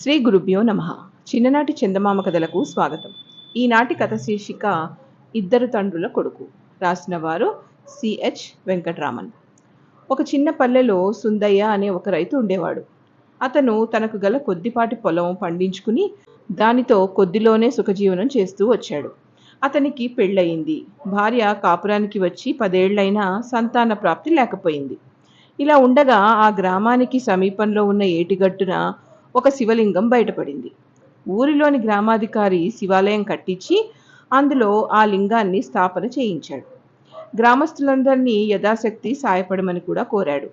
శ్రీ గురుభ్యో నమ. చిన్ననాటి చందమామ కథలకు స్వాగతం. ఈనాటి కథ శీర్షిక ఇద్దరు తండ్రుల కొడుకు రాసిన వారు సిహెచ్ వెంకట్రామన్. ఒక చిన్న పల్లెలో సుందయ్య అనే ఒక రైతు ఉండేవాడు. అతను తనకు గల కొద్దిపాటి పొలం పండించుకుని దానితో కొద్దిలోనే సుఖజీవనం చేస్తూ వచ్చాడు. అతనికి పెళ్ళయింది. భార్య కాపురానికి వచ్చి పదేళ్ళైనా సంతాన ప్రాప్తి లేకపోయింది. ఇలా ఉండగా ఆ గ్రామానికి సమీపంలో ఉన్న ఏటిగట్టున ఒక శివలింగం బయటపడింది. ఊరిలోని గ్రామాధికారి శివాలయం కట్టించి అందులో ఆ లింగాన్ని స్థాపన చేయించాడు. గ్రామస్తులందరినీ యథాశక్తి సాయపడమని కూడా కోరాడు.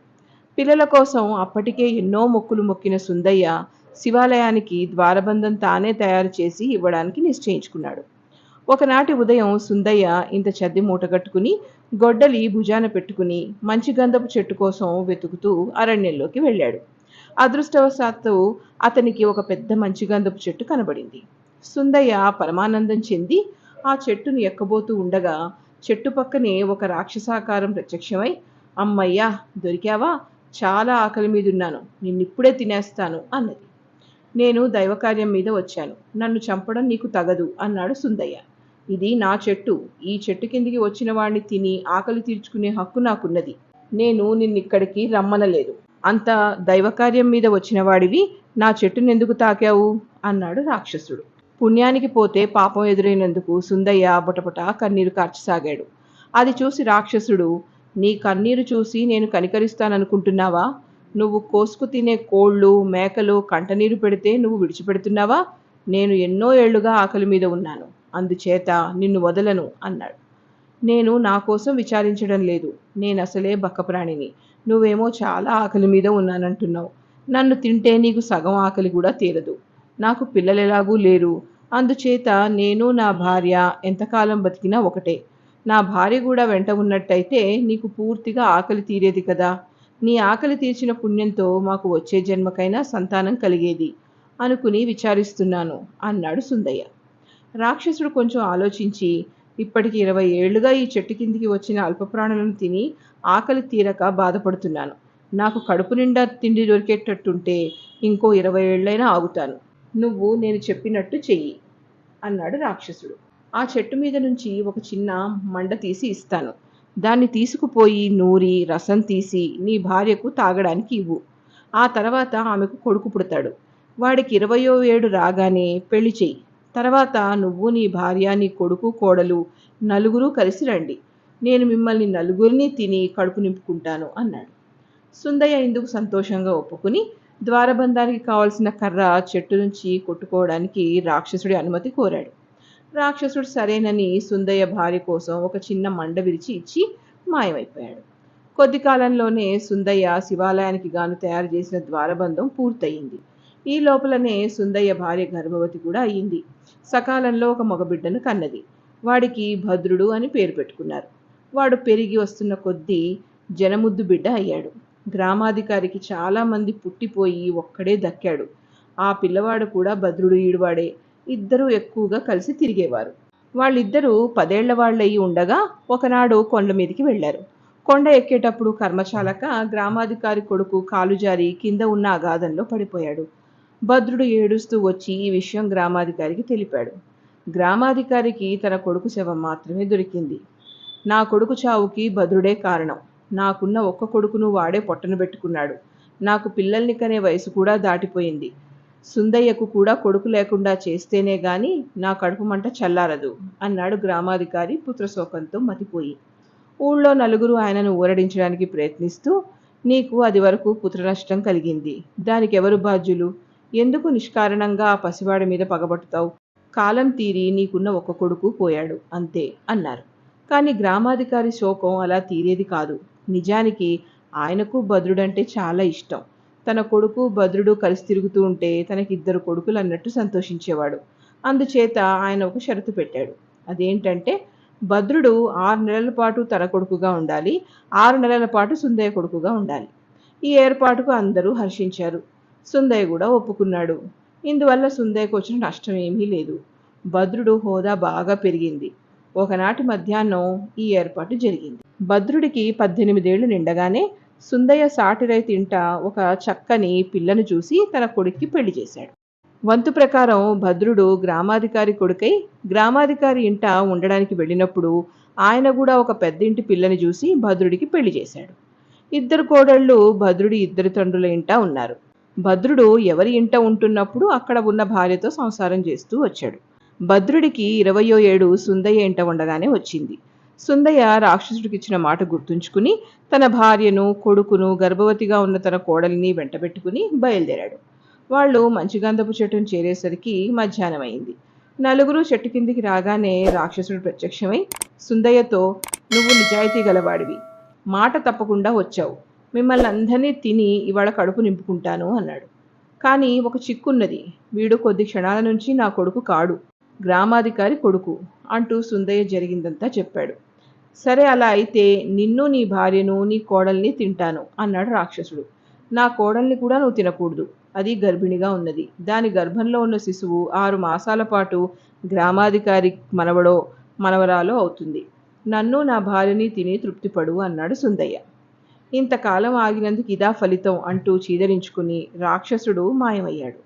పిల్లల కోసం అప్పటికే ఎన్నో మొక్కులు మొక్కిన సుందయ్య శివాలయానికి ద్వారబంధం తానే తయారు చేసి ఇవ్వడానికి నిశ్చయించుకున్నాడు. ఒకనాటి ఉదయం సుందయ్య ఇంత చద్ది మూటగట్టుకుని గొడ్డలి భుజాన పెట్టుకుని మంచి గంధపు చెట్టు కోసం వెతుకుతూ అరణ్యంలోకి వెళ్ళాడు. అదృష్టవశాత్తు అతనికి ఒక పెద్ద మంచిగంధపు చెట్టు కనబడింది. సుందయ్య పరమానందం చెంది ఆ చెట్టును ఎక్కబోతూ ఉండగా చెట్టు పక్కనే ఒక రాక్షసాకారం ప్రత్యక్షమై అమ్మయ్యా దొరికావా? చాలా ఆకలి మీద ఉన్నాను నిన్నిప్పుడే తినేస్తాను అన్నది. నేను దైవకార్యం మీద వచ్చాను. నన్ను చంపడం నీకు తగదు అన్నాడు సుందయ్య. ఇది నా చెట్టు. ఈ చెట్టు కిందికి వచ్చిన వాడిని తిని ఆకలి తీర్చుకునే హక్కు నాకున్నది. నేను నిన్నిక్కడికి రమ్మనలేదు. అంత దైవకార్యం మీద వచ్చిన వాడివి నా చెట్టును ఎందుకు తాకావు? అన్నాడు రాక్షసుడు. పుణ్యానికి పోతే పాపం ఎదురైనందుకు సుందయ్య బుటబుట కన్నీరు కార్చసాగాడు. అది చూసి రాక్షసుడు నీ కన్నీరు చూసి నేను కనికరిస్తాననుకుంటున్నావా? నువ్వు కోసుకు తినే కోళ్ళు మేకలు కంటనీరు పెడితే నువ్వు విడిచిపెడుతున్నావా? నేను ఎన్నో ఏళ్ళుగా ఆకలి మీద ఉన్నాను. అందుచేత నిన్ను వదలను అన్నాడు. నేను నా కోసం విచారించడం లేదు. నేను అసలే బక్కప్రాణిని. నువ్వేమో చాలా ఆకలి మీద ఉన్నానంటున్నావు. నన్ను తింటే నీకు సగం ఆకలి కూడా తీరదు. నాకు పిల్లలు ఎలాగూ లేరు. అందుచేత నేను నా భార్య ఎంతకాలం బతికినా ఒకటే. నా భార్య కూడా వెంట ఉన్నట్టయితే నీకు పూర్తిగా ఆకలి తీరేది కదా. నీ ఆకలి తీర్చిన పుణ్యంతో మాకు వచ్చే జన్మకైనా సంతానం కలిగేది అనుకుని విచారిస్తున్నాను అన్నాడు సుందయ్య. రాక్షసుడు కొంచెం ఆలోచించి ఇప్పటికి ఇరవై ఏళ్ళుగా ఈ చెట్టు కిందికి వచ్చిన అల్పప్రాణులను తిని ఆకలి తీరక బాధపడుతున్నాను. నాకు కడుపు నిండా తిండి దొరికేటట్టుంటే ఇంకో ఇరవై ఏళ్ళైనా ఆగుతాను. నువ్వు నేను చెప్పినట్టు చెయ్యి అన్నాడు రాక్షసుడు. ఆ చెట్టు మీద నుంచి ఒక చిన్న మండ తీసి ఇస్తాను. దాన్ని తీసుకుపోయి నూరి రసం తీసి నీ భార్యకు తాగడానికి ఇవ్వు. ఆ తర్వాత ఆమెకు కొడుకు పుడతాడు. వాడికి ఇరవయో ఏడు రాగానే పెళ్ళి చెయ్యి. తర్వాత నువ్వు నీ భార్య నీ కొడుకు కోడలు నలుగురు కలిసి రండి. నేను మిమ్మల్ని నలుగురిని తిని కడుపు నింపుకుంటాను అన్నాడు. సుందయ్య ఇందుకు సంతోషంగా ఒప్పుకుని ద్వారబంధానికి కావలసిన కర్ర చెట్టు నుంచి కొట్టుకోవడానికి రాక్షసుడి అనుమతి కోరాడు. రాక్షసుడు సరేనని సుందయ్య భార్య కోసం ఒక చిన్న మండ విరిచి ఇచ్చి మాయమైపోయాడు. కొద్ది కాలంలోనే సుందయ్య శివాలయానికి గాను తయారు చేసిన ద్వారబంధం పూర్తయింది. ఈ లోపలనే సుందయ్య భార్య గర్భవతి కూడా అయింది సకాలంలో ఒక మగబిడ్డను కన్నది. వాడికి భద్రుడు అని పేరు పెట్టుకున్నారు. వాడు పెరిగి వస్తున్న కొద్దీ జనముద్దు బిడ్డ అయ్యాడు. గ్రామాధికారికి చాలామంది పుట్టిపోయి ఒక్కడే దక్కాడు. ఆ పిల్లవాడు కూడా భద్రుడు ఈడువాడే. ఇద్దరూ ఎక్కువగా కలిసి తిరిగేవారు. వాళ్ళిద్దరూ పదేళ్ళ వాళ్ళయి ఉండగా ఒకనాడు కొండ మీదకి వెళ్ళారు. కొండ ఎక్కేటప్పుడు కర్మశాలక గ్రామాధికారి కొడుకు కాలు జారి కింద ఉన్న అగాధంలో పడిపోయాడు. భద్రుడు ఏడుస్తూ వచ్చి ఈ విషయం గ్రామాధికారికి తెలిపాడు. గ్రామాధికారికి తన కొడుకు శవం మాత్రమే దొరికింది. నా కొడుకు చావుకి భద్రుడే కారణం. నాకున్న ఒక్క కొడుకును వాడే పొట్టను పెట్టుకున్నాడు. నాకు పిల్లల్ని కనే వయసు కూడా దాటిపోయింది. సుందయ్యకు కూడా కొడుకు లేకుండా చేస్తేనే గాని నా కడుపు మంట చల్లారదు అన్నాడు గ్రామాధికారి పుత్రశోకంతో మతిపోయి. ఊళ్ళో నలుగురు ఆయనను ఊరడించడానికి ప్రయత్నిస్తూ నీకు అది వరకు పుత్రనష్టం కలిగింది. దానికి ఎవరు బాధ్యులు? ఎందుకు నిష్కారణంగా ఆ పసివాడి మీద పగబట్టుతావు? కాలం తీరి నీకున్న ఒక కొడుకు పోయాడు అంతే అన్నారు. కానీ గ్రామాధికారి శోకం అలా తీరేది కాదు. నిజానికి ఆయనకు భద్రుడంటే చాలా ఇష్టం. తన కొడుకు భద్రుడు కలిసి తిరుగుతూ ఉంటే తనకిద్దరు కొడుకులు అన్నట్టు సంతోషించేవాడు. అందుచేత ఆయన ఒక షరతు పెట్టాడు. అదేంటంటే భద్రుడు ఆరు నెలల పాటు తన కొడుకుగా ఉండాలి ఆరు నెలల పాటు సుందయ్య కొడుకుగా ఉండాలి. ఈ ఏర్పాటుకు అందరూ హర్షించారు. సుందయ్య కూడా ఒప్పుకున్నాడు. ఇందువల్ల సుందయ్యకు వచ్చిన నష్టం ఏమీ లేదు. భద్రుడు హోదా బాగా పెరిగింది. ఒకనాటి మధ్యాహ్నం ఈ ఏర్పాటు జరిగింది. భద్రుడికి పద్దెనిమిదేళ్ళు నిండగానే సుందయ్య సాటి తింట ఒక చక్కని పిల్లను చూసి తన కొడుక్కి పెళ్ళి చేశాడు. వంతు ప్రకారం భద్రుడు గ్రామాధికారి కొడుకై గ్రామాధికారి ఇంట ఉండడానికి వెళ్ళినప్పుడు ఆయన కూడా ఒక పెద్దింటి పిల్లని చూసి భద్రుడికి పెళ్ళి చేశాడు. ఇద్దరు కోడళ్ళు భద్రుడి ఇద్దరు తండ్రుల ఇంట ఉన్నారు. భద్రుడు ఎవరి ఇంట ఉంటున్నప్పుడు అక్కడ ఉన్న భార్యతో సంసారం చేస్తూ వచ్చాడు. భద్రుడికి ఇరవయో ఏడు సుందయ్య ఇంట ఉండగానే వచ్చింది. సుందయ్య రాక్షసుడికి ఇచ్చిన మాట గుర్తుంచుకుని తన భార్యను కొడుకును గర్భవతిగా ఉన్న తన కోడలిని వెంటబెట్టుకుని బయలుదేరాడు. వాళ్ళు మంచిగంధపు చెట్టును చేరేసరికి మధ్యాహ్నం అయింది. నలుగురు చెట్టు కిందికి రాగానే రాక్షసుడు ప్రత్యక్షమై సుందయ్యతో నువ్వు నిజాయితీ గలవాడివి. మాట తప్పకుండా వచ్చావు. మిమ్మల్ని అందరినీ తిని ఇవాళ కడుపు నింపుకుంటాను అన్నాడు. కానీ ఒక చిక్కున్నది. వీడు కొద్ది క్షణాల నుంచి నా కొడుకు కాడు. గ్రామాధికారి కొడుకు అంటూ సుందయ్య జరిగిందంతా చెప్పాడు. సరే అలా అయితే నిన్ను నీ భార్యను నీ కోడల్ని తింటాను అన్నాడు రాక్షసుడు. నా కోడల్ని కూడా నువ్వు తినకూడదు. అది గర్భిణిగా ఉన్నది. దాని గర్భంలో ఉన్న శిశువు ఆరు మాసాల పాటు గ్రామాధికారి మనవడో మనవరాలో అవుతుంది. నన్ను నా భార్యని తిని తృప్తిపడు అన్నాడు సుందయ్య. ఇంతకాలం ఆగినందుకు ఇదా ఫలితం అంటూ చీదరించుకుని రాక్షసుడు మాయమయ్యాడు.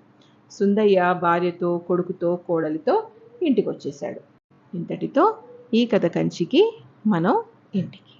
సుందయ్య భార్యతో కొడుకుతో కోడలితో ఇంటికి వచ్చేశాడు ఇంతటితో ఈ కథ కంచికి మనం ఇంటికి.